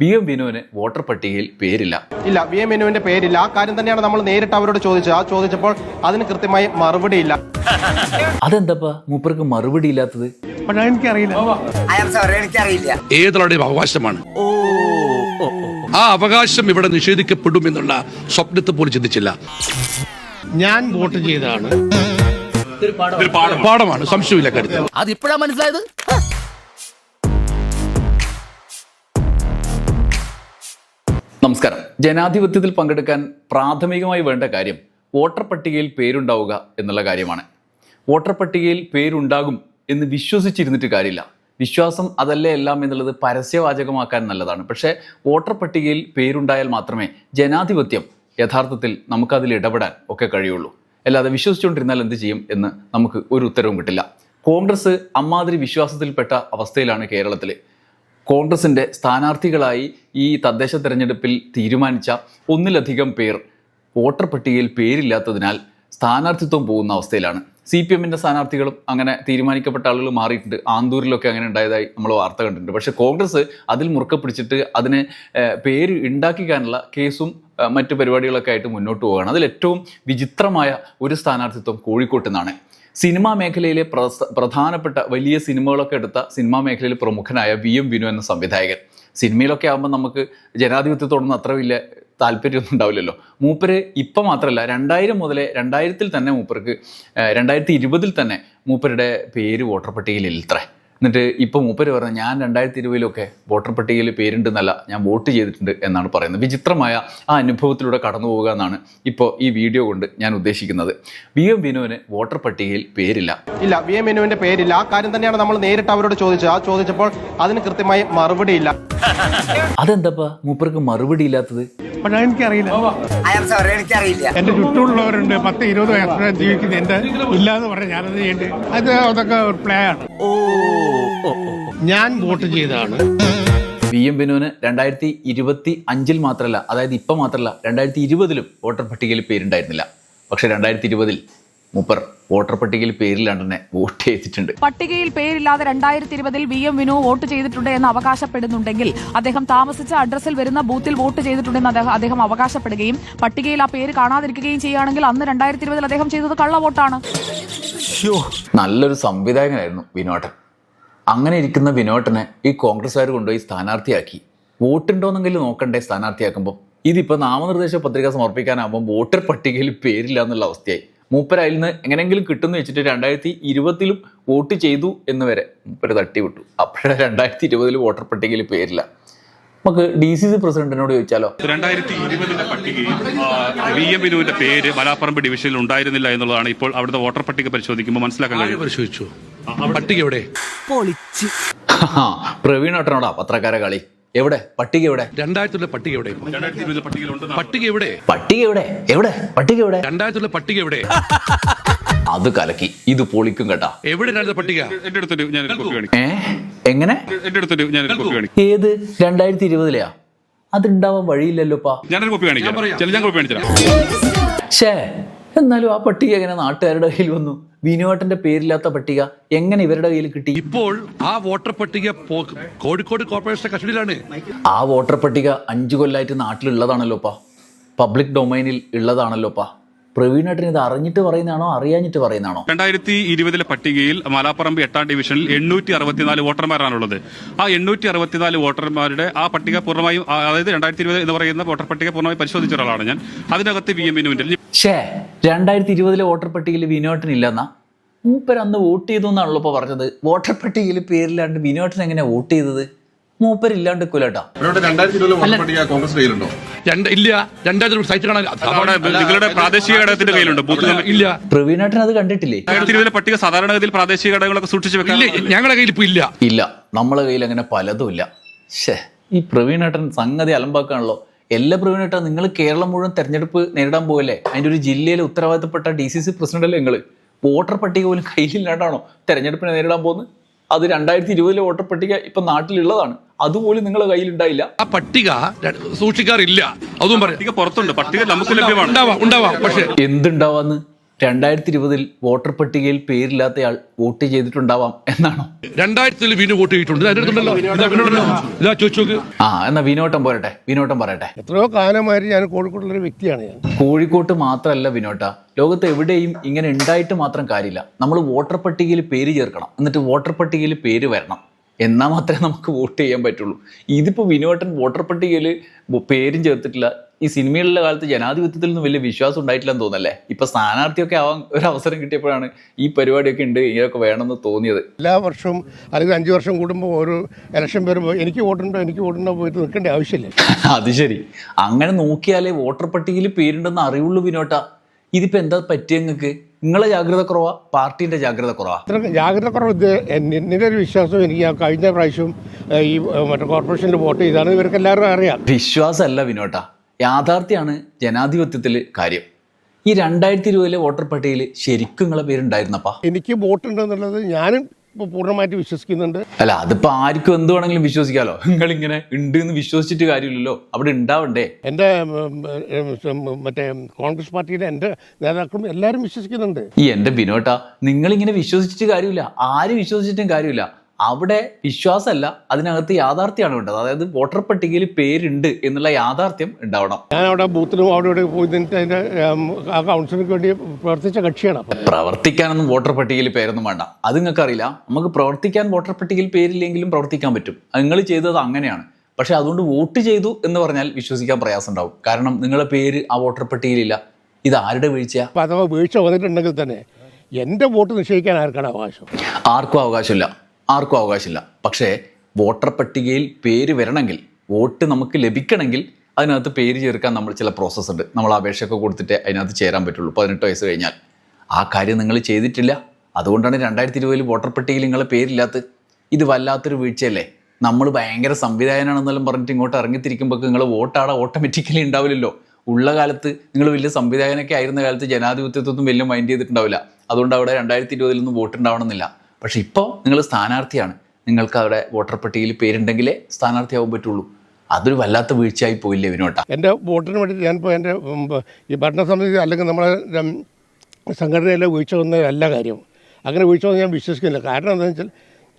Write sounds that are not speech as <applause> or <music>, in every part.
V M വിനുവിന് voter പട്ടികയിൽ പേരില്ല. ഇല്ല വി എം വിനുവിന്റെ പേരില്ല. ആ കാര്യം തന്നെയാണ് നമ്മൾ നേരിട്ട് അവരോട് ചോദിച്ചത്. ആ ചോദിച്ചപ്പോൾ അതിന് കൃത്യമായി മറുപടി ഇല്ല. അതെന്താപ്പാ? മൂപ്പർക്ക് മറുപടി ഇല്ലാത്തത്? എനിക്കറിയില്ല. ഏതൊരാളുടെയും അവകാശമാണ്? ആ അവകാശം ഇവിടെ നിഷേധിക്കപ്പെടും എന്നുള്ള സ്വപ്നത്തെ പോലും ചിന്തിച്ചില്ല. ഞാൻ വോട്ട് ചെയ്തതാണ്. പാഠമാണ്. സംശയമില്ല കാര്യത്തിൽ അതിപ്പോഴാ മനസ്സിലായത്? നമസ്കാരം. ജനാധിപത്യത്തിൽ പങ്കെടുക്കാൻ പ്രാഥമികമായി വേണ്ട കാര്യം വോട്ടർ പട്ടികയിൽ പേരുണ്ടാവുക എന്നുള്ള കാര്യമാണ്. വോട്ടർ പട്ടികയിൽ പേരുണ്ടാകും എന്ന് വിശ്വസിച്ചിരുന്നിട്ട് കാര്യമില്ല. വിശ്വാസം അതല്ലേ എല്ലാം എന്നുള്ളത് പരസ്യവാചകമാക്കാൻ നല്ലതാണ്. പക്ഷേ വോട്ടർ പട്ടികയിൽ പേരുണ്ടായാൽ മാത്രമേ ജനാധിപത്യം യഥാർത്ഥത്തിൽ നമുക്കതിൽ ഇടപെടാൻ ഒക്കെ കഴിയുള്ളൂ. അല്ലാതെ വിശ്വസിച്ചുകൊണ്ടിരുന്നാൽ എന്ത് ചെയ്യും എന്ന് നമുക്ക് ഒരു ഉത്തരവും കിട്ടില്ല. കോൺഗ്രസ് അമ്മാതിരി വിശ്വാസത്തിൽപ്പെട്ട അവസ്ഥയിലാണ് കേരളത്തിൽ കോൺഗ്രസിന്റെ സ്ഥാനാർത്ഥികളായി ഈ തദ്ദേശ തെരഞ്ഞെടുപ്പിൽ തീരുമാനിച്ച ഒന്നിലധികം പേർ വോട്ടർ പട്ടികയിൽ പേരില്ലാത്തതിനാൽ സ്ഥാനാർത്ഥിത്വം പോകുന്ന അവസ്ഥയിലാണ്. സി പി എമ്മിന്റെ സ്ഥാനാർത്ഥികളും അങ്ങനെ തീരുമാനിക്കപ്പെട്ട ആളുകൾ മാറിയിട്ടുണ്ട്. ആന്തൂരിലൊക്കെ അങ്ങനെ ഉണ്ടായതായി നമ്മൾ വാർത്ത കണ്ടിട്ടുണ്ട്. പക്ഷേ കോൺഗ്രസ് അതിൽ മുറുക്ക പിടിച്ചിട്ട് അതിന് പേര് ഉണ്ടാക്കിക്കാനുള്ള കേസും മറ്റു പരിപാടികളൊക്കെ ആയിട്ട് മുന്നോട്ട് പോവുകയാണ്. അതിൽ ഏറ്റവും വിചിത്രമായ ഒരു സ്ഥാനാർത്ഥിത്വം കോഴിക്കോട്ട് നിന്നാണ് സിനിമാ മേഖലയിലെ പ്രധാനപ്പെട്ട വലിയ സിനിമകളൊക്കെ എടുത്ത സിനിമാ മേഖലയിൽ പ്രമുഖനായ വി എം വിനു എന്ന സംവിധായകൻ. സിനിമയിലൊക്കെ ആകുമ്പോൾ നമുക്ക് ജനാധിപത്യത്തോടൊന്നും അത്ര വലിയ താല്പര്യമൊന്നും ഉണ്ടാവില്ലല്ലോ. മൂപ്പര് ഇപ്പം മാത്രമല്ല രണ്ടായിരം മുതലേ രണ്ടായിരത്തിൽ തന്നെ മൂപ്പർക്ക് രണ്ടായിരത്തി ഇരുപതിൽ തന്നെ മൂപ്പരുടെ പേര് വോട്ടർ ഇല്ലത്രേ. എന്നിട്ട് ഇപ്പോൾ മൂപ്പര് പറഞ്ഞു ഞാൻ രണ്ടായിരത്തി ഇരുപതിലൊക്കെ വോട്ടർ പട്ടികയിൽ പേരുണ്ടെന്നല്ല ഞാൻ വോട്ട് ചെയ്തിട്ടുണ്ട് എന്നാണ് പറയുന്നത്. വിചിത്രമായ ആ അനുഭവത്തിലൂടെ കടന്നു പോകുക എന്നാണ് ഇപ്പോൾ ഈ വീഡിയോ കൊണ്ട് ഞാൻ ഉദ്ദേശിക്കുന്നത്. വി എം വിനുവിന് വോട്ടർ പട്ടികയിൽ പേരില്ല. ഇല്ല വി എം വിനുവിന്റെ പേരില്ല. ആ കാര്യം തന്നെയാണ് നമ്മൾ നേരിട്ട് അവരോട് ചോദിച്ചത്. ആ ചോദിച്ചപ്പോൾ അതിന് കൃത്യമായി മറുപടി ഇല്ല. അതെന്താപ്പാ? മൂപ്പർക്ക് മറുപടി ഇല്ലാത്തത്? എനിക്കറിയില്ല അയാൾ സോറി എനിക്കറിയില്ല എന്റെ ചുറ്റുമുള്ളവരുണ്ട് പത്ത് ഇരുപത് വയസ്സോടെ ജീവിക്കുന്ന എന്റെ ഇല്ലാന്ന് പറഞ്ഞ ഞാനത് ചെയ്യേണ്ടത് അത് അതൊക്കെ ഒരു പ്ലേ ആണ്. ഞാൻ വോട്ട് ചെയ്തതാണ്. വി എം ബിനുവിന് രണ്ടായിരത്തി ഇരുപത്തി അഞ്ചിൽ മാത്രമല്ല അതായത് ഇപ്പം മാത്രമല്ല രണ്ടായിരത്തി ഇരുപതിലും വോട്ടർ പട്ടികയിൽ പേരുണ്ടായിരുന്നില്ല. പക്ഷേ രണ്ടായിരത്തി ഇരുപതിൽ മൂപ്പർ വോട്ടർ പട്ടികയിൽ പേരില്ലാണ്ട് തന്നെ വോട്ട് ചെയ്തിട്ടുണ്ട്. പട്ടികയിൽ പേരില്ലാതെ രണ്ടായിരത്തി ഇരുപതിൽ വി എം വിനു വോട്ട് ചെയ്തിട്ടുണ്ട് എന്ന് അവകാശപ്പെടുന്നുണ്ടെങ്കിൽ അദ്ദേഹം താമസിച്ച അഡ്രസ്സിൽ വരുന്ന ബൂത്തിൽ വോട്ട് ചെയ്തിട്ടുണ്ടെന്ന് അദ്ദേഹം അദ്ദേഹം അവകാശപ്പെടുകയും പട്ടികയിൽ ആ പേര് കാണാതിരിക്കുകയും ചെയ്യുകയാണെങ്കിൽ അന്ന് രണ്ടായിരത്തി ഇരുപതിൽ അദ്ദേഹം ചെയ്തത് കള്ള വോട്ടാണ്. നല്ലൊരു സംവിധായകനായിരുന്നു വിനോട്ടൻ. അങ്ങനെ ഇരിക്കുന്ന വിനോട്ടനെ ഈ കോൺഗ്രസ്സുകാർ കൊണ്ടുപോയി സ്ഥാനാർത്ഥിയാക്കി. വോട്ടുണ്ടോന്നെങ്കിലും നോക്കണ്ടേ സ്ഥാനാർത്ഥിയാക്കുമ്പോൾ ഇതിപ്പോൾ നാമനിർദ്ദേശ പത്രിക സമർപ്പിക്കാനാകുമ്പോൾ വോട്ടർ പട്ടികയിൽ പേരില്ല എന്നുള്ള അവസ്ഥയായി. മൂപ്പർ അതിൽ നിന്ന് എങ്ങനെയെങ്കിലും കിട്ടുമെന്ന് വെച്ചിട്ട് രണ്ടായിരത്തി ഇരുപതിലും വോട്ട് ചെയ്തു എന്ന് വരെ മൂപ്പര് തട്ടിവിട്ടു. അപ്പോഴേ രണ്ടായിരത്തി ഇരുപതിൽ വോട്ടർ പട്ടികയിൽ പേരില്ല. നമുക്ക് ഡി സി സി പ്രസിഡന്റിനോട് ചോദിച്ചാലോ? രണ്ടായിരത്തി ഇരുപതിന്റെ പട്ടികയിൽ വി എം വിനുവിന്റെ പേര് മലാപ്പറമ്പ് ഡിവിഷനിൽ ഉണ്ടായിരുന്നില്ല എന്നുള്ളതാണ് ഇപ്പോൾ അവിടുത്തെ വോട്ടർ പട്ടിക പരിശോധിക്കുമ്പോൾ മനസ്സിലാക്കാൻ കഴിയും പരിശോധിച്ചു? പട്ടിക എവിടെ? <laughs> പ്രവീൺ ഏട്ടനോടാ പത്രക്കാരെ കളി എവിടെ? പട്ടിക എവിടെ? രണ്ടായിരത്തിലെ പട്ടിക എവിടെ പട്ടിക എവിടെ? പട്ടിക എവിടെ? എവിടെ? പട്ടിക എവിടെ? രണ്ടായിരത്തിലെ പട്ടിക എവിടെ? അത് കലക്കി. ഇത് പൊളിക്കും കേട്ടാ. എവിടെ പട്ടിക? എന്റെ അടുത്തൊരു കാണിക്കാം. എങ്ങനെ? എന്റെ അടുത്തൊരു കാണിക്കാം. ഏത്? രണ്ടായിരത്തി ഇരുപതിലെയാ അതുണ്ടാവാൻ വഴിയില്ലല്ലോപ്പാ ഞാനൊരു കോപ്പി കാണിക്കാം. ഞാൻ കോപ്പി എന്നാലും ആ പട്ടിക എങ്ങനെ നാട്ടുകാരുടെ കയ്യിൽ വന്നു? വിനോട്ടന്റെ പേരില്ലാത്ത പട്ടിക എങ്ങനെ ഇവരുടെ കയ്യിൽ കിട്ടി? ഇപ്പോൾ ആ വോട്ടർ പട്ടിക കോഴിക്കോട് കോർപ്പറേഷന്റെ കസ്റ്റഡിയിലാണ്. ആ വോട്ടർ പട്ടിക അഞ്ചു കൊല്ലായിട്ട് നാട്ടിലുള്ളതാണല്ലോപ്പാ പബ്ലിക് ഡൊമൈനിൽ ഉള്ളതാണല്ലോപ്പാ പ്രവീണേട്ടൻ ഇത് അറിഞ്ഞിട്ട് പറയുന്നതാണോ അറിയാഞ്ഞിട്ട് പറയുന്നതാണോ? രണ്ടായിരത്തി ഇരുപതിലെ പട്ടികയിൽ മലാപ്പറമ്പ് എട്ടാം ഡിവിഷനിൽ എണ്ണൂറ്റി അറുപത്തിനാല് വോട്ടർമാരാണുള്ളത്. ആ എണ്ണൂറ്റി അറുപത്തിനാല് വോട്ടർമാരുടെ ആ പട്ടിക പൂർണമായും അതായത് രണ്ടായിരത്തി ഇരുപത് എന്ന് പറയുന്ന വോട്ടർ പട്ടിക പൂർണമായി പരിശോധിച്ച ഒരാളാണ് ഞാൻ. അതിനകത്ത് വി എം വിനുവിന്റെ ഷേ രണ്ടായിരത്തി ഇരുപതിലെ വോട്ടർ പട്ടികയിൽ വിനോട്ടൻ ഇല്ലെന്നാ മൂപ്പർ അന്ന് വോട്ട് ചെയ്തു എന്നാണല്ലോ ഇപ്പൊ പറഞ്ഞത്. വോട്ടർ പട്ടികയിൽ പേരില്ലാണ്ട് വിനോട്ടൻ എങ്ങനെ വോട്ട് ചെയ്തത്? മൂപ്പർ ഇല്ലാണ്ട് കുലട്ടാ നിങ്ങളുടെ പ്രാദേശിക ഘടകത്തിന്റെ കയ്യിലുണ്ട്? ഇല്ല. പ്രവീണേട്ടൻ അത് കണ്ടിട്ടില്ലേ? ഇരുപതിലെ പട്ടിക സാധാരണഗതിയിൽ പ്രാദേശിക ഘടകങ്ങളൊക്കെ സൂക്ഷിച്ചു വെക്കാൻ ഞങ്ങളുടെ കയ്യിൽ ഇപ്പൊ ഇല്ല. ഇല്ല. നമ്മളെ കയ്യിൽ അങ്ങനെ പലതും ഇല്ല. ഷേ ഈ പ്രവീണേട്ടൻ സംഗതി അലമ്പാക്കാണല്ലോ. എല്ലാ പ്രവീണേട്ടൻ നിങ്ങൾ കേരളം മുഴുവൻ തെരഞ്ഞെടുപ്പ് നേരിടാൻ പോകല്ലേ അതിന്റെ ഒരു ജില്ലയിലെ ഉത്തരവാദിത്തപ്പെട്ട ഡി സി സി പ്രസിഡന്റ് നിങ്ങൾ വോട്ടർ പട്ടിക പോലും കയ്യിലില്ലാണ്ടാണോ തെരഞ്ഞെടുപ്പിനെ നേരിടാൻ പോകുന്നത്? അത് രണ്ടായിരത്തി ഇരുപതിലെ വോട്ടർ പട്ടിക ഇപ്പൊ നാട്ടിലുള്ളതാണ്. അതുപോലും നിങ്ങളെ കയ്യിലുണ്ടായില്ല. ആ പട്ടിക സൂക്ഷിക്കാറില്ല. അതും പറയാം പട്ടിക പുറത്തുണ്ട്. പട്ടിക നമുക്ക് ലഭ്യമാണ്. ഉണ്ടാവാം ഉണ്ടാവാം. പക്ഷേ എന്തുണ്ടാവാന്ന്? രണ്ടായിരത്തി ഇരുപതിൽ വോട്ടർ പട്ടികയിൽ പേരില്ലാത്തയാൾ വോട്ട് ചെയ്തിട്ടുണ്ടാവാം എന്നാണോ? രണ്ടായിരത്തിൽ വോട്ട് ചെയ്തിട്ടുണ്ട്. ആ എന്നാ വിനോട്ടം പോരട്ടെ. വിനോട്ടം പറയട്ടെ. എത്രയോ കാലമായി ഞാൻ കോഴിക്കോട്ടുള്ള ഒരു വ്യക്തിയാണ് ഞാൻ. കോഴിക്കോട്ട് മാത്രമല്ല വിനോട്ട. ലോകത്ത് എവിടെയും ഇങ്ങനെ ഉണ്ടായിട്ട് മാത്രം കാര്യമില്ല. നമ്മൾ വോട്ടർ പട്ടികയിൽ പേര് ചേർക്കണം. എന്നിട്ട് വോട്ടർ പട്ടികയിൽ പേര് വരണം. എന്നാൽ മാത്രമേ നമുക്ക് വോട്ട് ചെയ്യാൻ പറ്റുള്ളൂ. ഇതിപ്പോൾ വിനോട്ടൻ വോട്ടർ പട്ടികയിൽ പേരും ചേർത്തിട്ടില്ല. ഈ സിനിമയിലുള്ള കാലത്ത് ജനാധിപത്യത്തിൽ നിന്ന് വലിയ വിശ്വാസം ഉണ്ടായിട്ടില്ലെന്ന് തോന്നുന്നല്ലേ? ഇപ്പൊ സ്ഥാനാർത്ഥിയൊക്കെ ആവാൻ ഒരു അവസരം കിട്ടിയപ്പോഴാണ് ഈ പരിപാടിയൊക്കെ ഉണ്ട് ഇങ്ങനെയൊക്കെ വേണമെന്ന് തോന്നിയത്. എല്ലാ വർഷവും അല്ലെങ്കിൽ അഞ്ചു വർഷം കൂടുമ്പോൾ ഒരു ഇലക്ഷൻ വരുമ്പോൾ എനിക്ക് വോട്ടുണ്ടോ എനിക്ക് വോട്ടുണ്ടോ പോയിട്ട് നിൽക്കേണ്ട ആവശ്യമില്ല. <laughs> അത് ശരി. അങ്ങനെ നോക്കിയാലേ വോട്ടർ പട്ടികയിൽ പേരുണ്ടെന്ന് അറിവുള്ളൂ വിനോട്ട. ഇതിപ്പോ എന്താ പറ്റിയ നിങ്ങൾക്ക്? നിങ്ങളെ ജാഗ്രത കുറവാ പാർട്ടിന്റെ ജാഗ്രത കുറവാ? ജാഗ്രത കുറവ് എന്റെ ഒരു വിശ്വാസം എനിക്ക് കഴിഞ്ഞ പ്രാവശ്യം ഈ മറ്റേ കോർപ്പറേഷനിൽ വോട്ട് ചെയ്താണ് ഇവർക്ക് എല്ലാവരും അറിയാം. വിശ്വാസമല്ല വിനോട്ട. യാഥാർത്ഥ്യമാണ് ജനാധിപത്യത്തിൽ കാര്യം. ഈ രണ്ടായിരത്തി ഇരുപതിലെ വോട്ടർ പട്ടികയിൽ ശരിക്കും നിങ്ങളെ പേരുണ്ടായിരുന്നപ്പാ? എനിക്ക് വോട്ട് ഉണ്ടെന്നുള്ളത് ഞാനും പൂർണമായിട്ട് വിശ്വസിക്കുന്നുണ്ട്. അല്ല അതിപ്പോ ആർക്കും എന്ത് വേണമെങ്കിലും വിശ്വസിക്കാലോ? നിങ്ങളിങ്ങനെ ഉണ്ട് എന്ന് വിശ്വസിച്ചിട്ട് കാര്യമില്ലല്ലോ. അവിടെ ഉണ്ടാവണ്ടേ? എന്റെ മറ്റേ കോൺഗ്രസ് പാർട്ടിയുടെ എന്റെ നേതാക്കളും എല്ലാവരും വിശ്വസിക്കുന്നുണ്ട്. ഈ എന്റെ ബിനോട്ട നിങ്ങളിങ്ങനെ വിശ്വസിച്ചിട്ട് കാര്യമില്ല. ആരും വിശ്വസിച്ചിട്ടും കാര്യമില്ല. അവിടെ വിശ്വാസമല്ല അതിനകത്ത് യാഥാർത്ഥ്യമാണ് വേണ്ടത്. അതായത് വോട്ടർ പട്ടികയിൽ പേരുണ്ട് എന്നുള്ള യാഥാർത്ഥ്യം ഉണ്ടാവണം. ഞാൻ അവിടെ ബൂത്തിലും അവിടെ ഇവിടെ പോയി കൗൺസിലിന് വേണ്ടി പ്രവർത്തിച്ച കക്ഷിയാണ് പ്രവർത്തിക്കാനൊന്നും വോട്ടർ പട്ടികയിൽ പേരൊന്നും വേണ്ട. അത് നിങ്ങൾക്ക് അറിയില്ല നമുക്ക് പ്രവർത്തിക്കാൻ വോട്ടർ പട്ടികയിൽ പേരില്ലെങ്കിലും പ്രവർത്തിക്കാൻ പറ്റും. നിങ്ങൾ ചെയ്തത് അങ്ങനെയാണ്. പക്ഷെ അതുകൊണ്ട് വോട്ട് ചെയ്തു എന്ന് പറഞ്ഞാൽ വിശ്വസിക്കാൻ പ്രയാസം ഉണ്ടാവും കാരണം നിങ്ങളുടെ പേര് ആ വോട്ടർ പട്ടികയിലില്ല. ഇത് ആരുടെ വീഴ്ച അഥവാ വീഴ്ച വന്നിട്ടുണ്ടെങ്കിൽ തന്നെ എന്റെ വോട്ട് നിശ്ചയിക്കാൻ ആർക്കാണ് അവകാശം? ആർക്കും അവകാശമില്ല. ആർക്കും അവകാശമില്ല. പക്ഷേ വോട്ടർ പട്ടികയിൽ പേര് വരണമെങ്കിൽ വോട്ട് നമുക്ക് ലഭിക്കണമെങ്കിൽ അതിനകത്ത് പേര് ചേർക്കാൻ നമ്മൾ ചില പ്രോസസ്സ് ഉണ്ട്. നമ്മൾ അപേക്ഷയൊക്കെ കൊടുത്തിട്ട് അതിനകത്ത് ചേരാൻ പറ്റുള്ളൂ. പതിനെട്ട് വയസ്സ് കഴിഞ്ഞാൽ. ആ കാര്യം നിങ്ങൾ ചെയ്തിട്ടില്ല. അതുകൊണ്ടാണ് രണ്ടായിരത്തി ഇരുപതിൽ വോട്ടർ പട്ടികയിൽ നിങ്ങളെ പേരില്ലാത്ത ഇത് വല്ലാത്തൊരു വീഴ്ചയല്ലേ? നമ്മൾ ഭയങ്കര സംവിധായകനാണെന്നെല്ലാം പറഞ്ഞിട്ട് ഇങ്ങോട്ട് ഇറങ്ങിത്തിരിക്കുമ്പോൾ നിങ്ങൾ വോട്ടാടെ ഓട്ടോമാറ്റിക്കലി ഉണ്ടാവില്ലല്ലോ. ഉള്ള കാലത്ത് നിങ്ങൾ വലിയ സംവിധായകനൊക്കെ ആയിരുന്ന കാലത്ത് ജനാധിപത്യത്തൊന്നും വലിയ മൈൻഡ് ചെയ്തിട്ടുണ്ടാവില്ല. അതുകൊണ്ട് അവിടെ രണ്ടായിരത്തി ഇരുപതിലൊന്നും വോട്ട് ഉണ്ടാവണമെന്നില്ല. പക്ഷേ ഇപ്പോൾ നിങ്ങൾ സ്ഥാനാർത്ഥിയാണ്. നിങ്ങൾക്ക് അവിടെ വോട്ടർ പട്ടികയിൽ പേരുണ്ടെങ്കിലേ സ്ഥാനാർത്ഥിയാവാൻ പറ്റുള്ളൂ. അതൊരു വല്ലാത്ത വീഴ്ചയായി പോയില്ലേ വിനോട്ട. എന്റെ വോട്ടിന് വേണ്ടി ഞാനിപ്പോൾ എന്റെ ഈ ഭരണസമിതി അല്ലെങ്കിൽ നമ്മളെ സംഘടനയിലെ വീഴ്ച വന്നതല്ല കാര്യം അങ്ങനെ വീഴ്ച വന്ന് ഞാൻ വിശ്വസിക്കുന്നില്ല. കാരണം എന്താണെന്ന് വെച്ചാൽ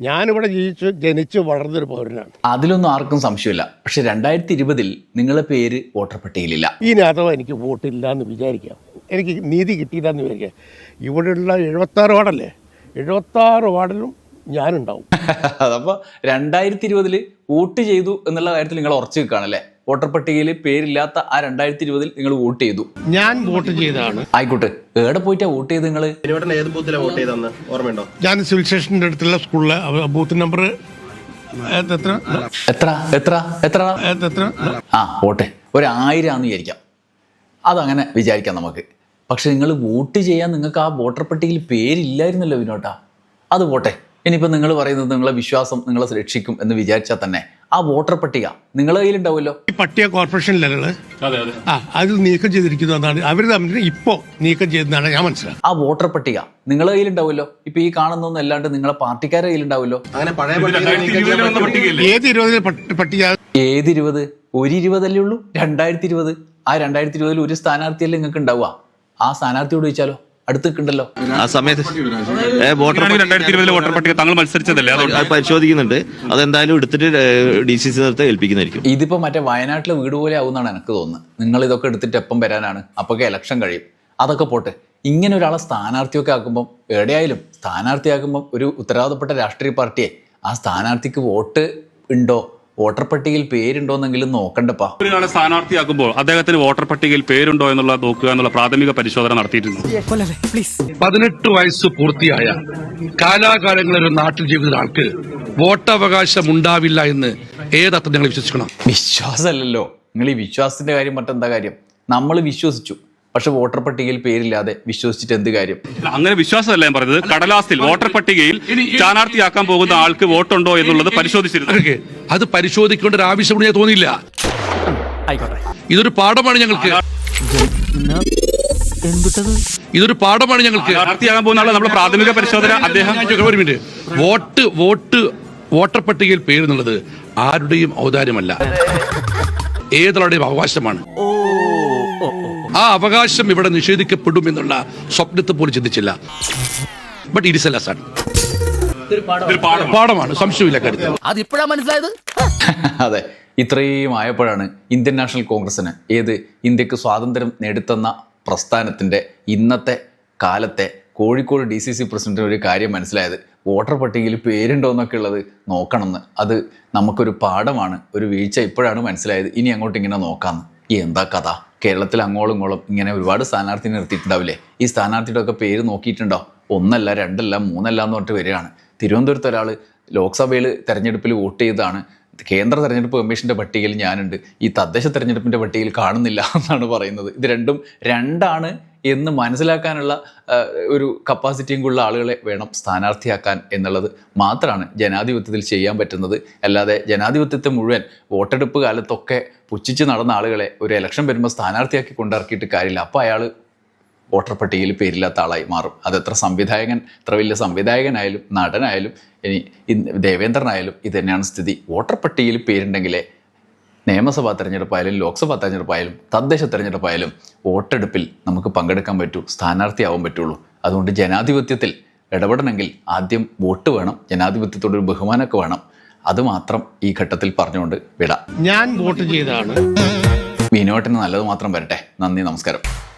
ഞാനിവിടെ ജീവിച്ച് ജനിച്ച് വളർന്നൊരു പൗരനാണ്. അതിലൊന്നും ആർക്കും സംശയമില്ല. പക്ഷെ രണ്ടായിരത്തി ഇരുപതിൽ നിങ്ങളെ പേര് വോട്ടർ പട്ടികയിലില്ല. ഇനി അഥവാ എനിക്ക് വോട്ടില്ല എന്ന് വിചാരിക്കാം. എനിക്ക് നീതി കിട്ടിയില്ല എന്ന് വിചാരിക്കാം. ഇവിടെയുള്ള എഴുപത്താറ് വാർഡല്ലേ? എഴുപത്താറ് വാർഡിലും ഞാനുണ്ടാവും. <laughs> അതപ്പോൾ രണ്ടായിരത്തി ഇരുപതിൽ വോട്ട് ചെയ്തു എന്നുള്ള കാര്യത്തിൽ നിങ്ങൾ ഉറച്ചു നിൽക്കുകയാണല്ലേ വോട്ടർ പട്ടികയിൽ പേരില്ലാത്ത ആ രണ്ടായിരത്തി ഇരുപതിൽ നിങ്ങൾ വോട്ട് ചെയ്തു. ഞാൻ വോട്ട് ചെയ്തതാണ്. ആയിക്കോട്ടെ. എവിടെ പോയിട്ടാ വോട്ട് ചെയ്ത് നിങ്ങൾ ഏത് ബൂത്തിലാണ് വോട്ട് ചെയ്തെന്ന് ഓർമ്മയുണ്ടോ? ഞാൻ സിവിൽ സ്റ്റേഷന്റെ അടുത്തുള്ള സ്കൂളിലെ ബൂത്ത് നമ്പർ എത്ര? എത്ര? എത്ര? എത്ര? ആ വോട്ടെ. ഒരു ആയിരം ആണെന്ന് വിചാരിക്കാം. അതങ്ങനെ വിചാരിക്കാം നമുക്ക്. പക്ഷെ നിങ്ങൾ വോട്ട് ചെയ്യാൻ നിങ്ങൾക്ക് ആ വോട്ടർ പട്ടികയിൽ പേരില്ലായിരുന്നല്ലോ വിനോട്ടാ. അത് പോട്ടെ. ഇനിയിപ്പോൾ നിങ്ങൾ പറയുന്നത് നിങ്ങളെ വിശ്വാസം നിങ്ങളെ രക്ഷിക്കും എന്ന് വിചാരിച്ചാൽ തന്നെ. ആ വോട്ടർ പട്ടിക നിങ്ങളെ കയ്യിലുണ്ടാവുമല്ലോ. ഈ പട്ടിക കോർപ്പറേഷൻ അതെ അതെ. ആ അത് നീക്കം ചെയ്തിരിക്കുന്നതാണ് അവർ തമ്മിൽ ഇപ്പോൾ നീക്കം ചെയ്തതാണ് ഞാൻ മനസ്സിലാക്കുന്നത്. ആ വോട്ടർ പട്ടിക നിങ്ങളെ കയ്യിലുണ്ടാവുമല്ലോ. ഇപ്പൊ ഈ കാണുന്നൊന്നും അല്ലാണ്ട് നിങ്ങളെ പാർട്ടിക്കാരെ കയ്യിലുണ്ടാവുമല്ലോ. അങ്ങനെ പഴയ ഏത് ഇരുപതിലെ പട്ടി- പട്ടിക ഏത് ഇരുപത് ഒരു ഇരുപതല്ലേ ഉള്ളൂ? രണ്ടായിരത്തി ഇരുപത് ആ രണ്ടായിരത്തി ഇരുപതിൽ ഒരു സ്ഥാനാർത്ഥിയല്ലേ നിങ്ങൾക്ക് ഉണ്ടാവുക? ആ സ്ഥാനാർത്ഥിയോട് ചോദിച്ചാലോ? അടുത്തുണ്ടല്ലോ ആ സമയത്ത് വോട്ടർ രണ്ടായിരത്തി ഇരുപതിലെ വോട്ടർ പട്ടിക താങ്കൾ മത്സരിച്ചതല്ലേ? അത് പരിശോധിക്കുന്നുണ്ട്. അതെന്തായാലും എടുത്തിട്ട് ഡി സി സി നേരത്തെ ഏൽപ്പിക്കുന്നതായിരിക്കും. ഇതിപ്പോ മറ്റേ വയനാട്ടിലെ വീട് പോലെ ആവുമെന്നാണ് എനിക്ക് തോന്നുന്നത്. നിങ്ങൾ ഇതൊക്കെ എടുത്തിട്ട് എപ്പം വരാനാണ്? അപ്പൊക്കെ ഇലക്ഷൻ കഴിയും. അതൊക്കെ പോട്ടെ. ഇങ്ങനെ ഒരാളെ സ്ഥാനാർത്ഥിയൊക്കെ ആക്കുമ്പം എവിടെയായാലും സ്ഥാനാർത്ഥിയാക്കുമ്പം ഒരു ഉത്തരവാദപ്പെട്ട രാഷ്ട്രീയ പാർട്ടിയെ ആ സ്ഥാനാർത്ഥിക്ക് വോട്ട് ഉണ്ടോ വോട്ടർ പട്ടികയിൽ പേരുണ്ടോ എന്നെങ്കിലും നോക്കണ്ടപ്പാ. ഒരാളെ സ്ഥാനാർത്ഥിയാക്കുമ്പോൾ അദ്ദേഹത്തിന് വോട്ടർ പട്ടികയിൽ പേരുണ്ടോ എന്നുള്ള നോക്കുക എന്നുള്ള പ്രാഥമിക പരിശോധന നടത്തിയിട്ടുണ്ട്. പതിനെട്ട് വയസ്സ് പൂർത്തിയായ കാലാകാലങ്ങളിൽ ഒരു നാട്ടിൽ ജീവിക്കുന്ന ആൾക്ക് വോട്ടവകാശം ഉണ്ടാവില്ല എന്ന് ഏതർത്ഥം ഞങ്ങൾ വിശ്വസിക്കണം? വിശ്വാസമല്ലല്ലോ. നിങ്ങൾ ഈ വിശ്വാസത്തിന്റെ കാര്യം മറ്റെന്താ കാര്യം? നമ്മൾ വിശ്വസിച്ചു. പക്ഷെ വോട്ടർ പട്ടികയിൽ പേരില്ലാതെ വിശ്വസിച്ചിട്ട് എന്ത് കാര്യം? അങ്ങനെ വിശ്വാസമല്ല ഞാൻ പറഞ്ഞത്. കടലാസിൽ വോട്ടർ പട്ടികയിൽ സ്ഥാനാർത്ഥിയാക്കാൻ പോകുന്ന ആൾക്ക് വോട്ടുണ്ടോ എന്നുള്ളത് പരിശോധിച്ചിരുന്നു. അത് പരിശോധിക്കേണ്ട ഒരു ആവശ്യം കൂടി ഞാൻ തോന്നിയില്ല ഇതൊരു പാഠമാണ് ഞങ്ങൾക്ക്. ഇതൊരു പാഠമാണ് ഞങ്ങൾക്ക്. നടത്തിയാകാൻ പോകുന്ന ആളെ നമ്മുടെ പ്രാഥമിക പരിശോധന അദ്ദേഹം ഒരു മിനിറ്റ്. വോട്ട് വോട്ട് വോട്ടർ പട്ടികയിൽ പേരെന്നുള്ളത് ആരുടെയും ഔദാര്യമല്ല. ഏതൊരാളുടെയും അവകാശമാണ്. ആ അവകാശം ഇവിടെ നിഷേധിക്കപ്പെടും എന്നുള്ള സ്വപ്നത്തെ പോലും ചിന്തിച്ചില്ല. But it is a lesson പാഠമാണ്. സംശയമില്ല അത്. അതിപ്പോഴാ മനസ്സിലായത്? <laughs> അതെ. ഇത്രയും ആയപ്പോഴാണ് ഇന്ത്യൻ നാഷണൽ കോൺഗ്രസിന് ഏത് ഇന്ത്യയ്ക്ക് സ്വാതന്ത്ര്യം നേടിത്തന്ന പ്രസ്ഥാനത്തിന്റെ ഇന്നത്തെ കാലത്തെ കോഴിക്കോട് ഡി സി സി പ്രസിഡന്റിന് ഒരു കാര്യം മനസ്സിലായത്. വോട്ടർ പട്ടികയിൽ പേരുണ്ടോ എന്നൊക്കെ ഉള്ളത് നോക്കണമെന്ന്. അത് നമുക്കൊരു പാഠമാണ് ഒരു വീഴ്ച ഇപ്പോഴാണ് മനസ്സിലായത്. ഇനി അങ്ങോട്ട് ഇങ്ങനെ നോക്കാമെന്ന് എന്താ കഥ? കേരളത്തിൽ അങ്ങോളം ഇങ്ങോളം ഇങ്ങനെ ഒരുപാട് സ്ഥാനാർത്ഥി നിർത്തിയിട്ടുണ്ടാവില്ലേ? ഈ സ്ഥാനാർത്ഥിയുടെ ഒക്കെ പേര് നോക്കിയിട്ടുണ്ടോ? ഒന്നല്ല രണ്ടല്ല മൂന്നല്ല എന്ന് പറഞ്ഞിട്ട് വരികയാണ്. തിരുവനന്തപുരത്ത് ഒരാൾ ലോക്സഭയിൽ തെരഞ്ഞെടുപ്പിൽ വോട്ട് ചെയ്തതാണ്. കേന്ദ്ര തെരഞ്ഞെടുപ്പ് കമ്മീഷന്റെ പട്ടികയിൽ ഞാനുണ്ട്. ഈ തദ്ദേശ തെരഞ്ഞെടുപ്പിന്റെ പട്ടികയിൽ കാണുന്നില്ല <laughs> എന്നാണ് പറയുന്നത്. ഇത് രണ്ടും രണ്ടാണ് എന്ന് മനസ്സിലാക്കാനുള്ള ഒരു കപ്പാസിറ്റിയും ഉള്ള ആളുകളെ വേണം സ്ഥാനാർത്ഥിയാക്കാൻ എന്നുള്ളത് മാത്രമാണ് ജനാധിപത്യത്തിൽ ചെയ്യാൻ പറ്റുന്നത്. അല്ലാതെ ജനാധിപത്യത്തെ മുഴുവൻ വോട്ടെടുപ്പ് കാലത്തൊക്കെ പുച്ഛിച്ച് നടന്ന ആളുകളെ ഒരു ഇലക്ഷൻ വരുമ്പോൾ സ്ഥാനാർത്ഥിയാക്കി കൊണ്ടിറക്കിയിട്ട് കാര്യമില്ല. അപ്പോൾ അയാൾ വോട്ടർ പട്ടികയിൽ പേരില്ലാത്ത ആളായി മാറും. അത് എത്ര സംവിധായകൻ എത്ര വലിയ സംവിധായകനായാലും നടനായാലും ഇനി ദേവേന്ദ്രനായാലും ഇത് തന്നെയാണ് സ്ഥിതി. വോട്ടർ പട്ടികയിൽ പേരുണ്ടെങ്കിലേ നിയമസഭാ തെരഞ്ഞെടുപ്പായാലും ലോക്സഭാ തെരഞ്ഞെടുപ്പായാലും തദ്ദേശ തെരഞ്ഞെടുപ്പായാലും വോട്ടെടുപ്പിൽ നമുക്ക് പങ്കെടുക്കാൻ പറ്റൂ സ്ഥാനാർത്ഥിയാവാൻ പറ്റുള്ളൂ. അതുകൊണ്ട് ജനാധിപത്യത്തിൽ ഇടപെടണമെങ്കിൽ ആദ്യം വോട്ട് വേണം ജനാധിപത്യത്തോടൊരു ബഹുമാനമൊക്കെ വേണം. അതുമാത്രം ഈ ഘട്ടത്തിൽ പറഞ്ഞുകൊണ്ട് വിടാം. ഞാൻ വോട്ട് ചെയ്തതാണ് മീനോട്ടിന് നല്ലത് മാത്രം വരട്ടെ. നന്ദി നമസ്കാരം.